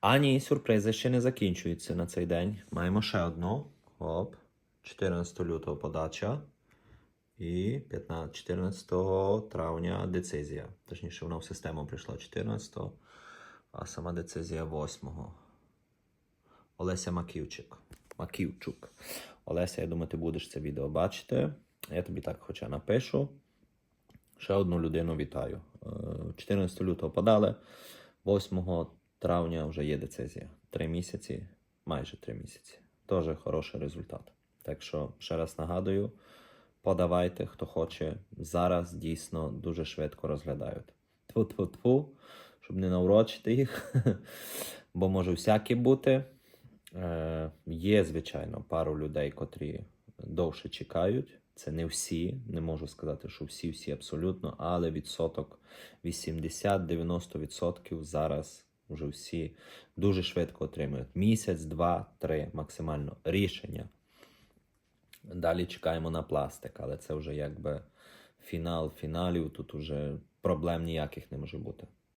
А ні, сюрпризи ще не закінчуються на цей день. Маємо ще одну. Оп. 14 лютого подача. І 15, 14 травня децизія. Точніше, вона в систему прийшла 14, а сама децизія 8. Олеся Маківчик. Маківчук. Олеся, я думаю, ти будеш це відео бачити. Я тобі так хоча напишу. Ще одну людину вітаю. Е, 14 лютого подали, 8 травня вже є децизія. Три місяці, майже три місяці. Теж хороший результат. Так що, ще раз нагадую, подавайте, хто хоче. Зараз дійсно дуже швидко розглядають. Тфу-тфу-тфу, щоб не наврочити їх, бо може всяке бути. Е, є, звичайно, пару людей, котрі довше чекають. Це не всі, не можу сказати, що всі, всі абсолютно, але відсоток 80-90% зараз вже всі дуже швидко отримують. Місяць, два, три максимально рішення. Далі чекаємо на пластик, але це вже якби фінал фіналів. Тут уже проблем ніяких не може бути.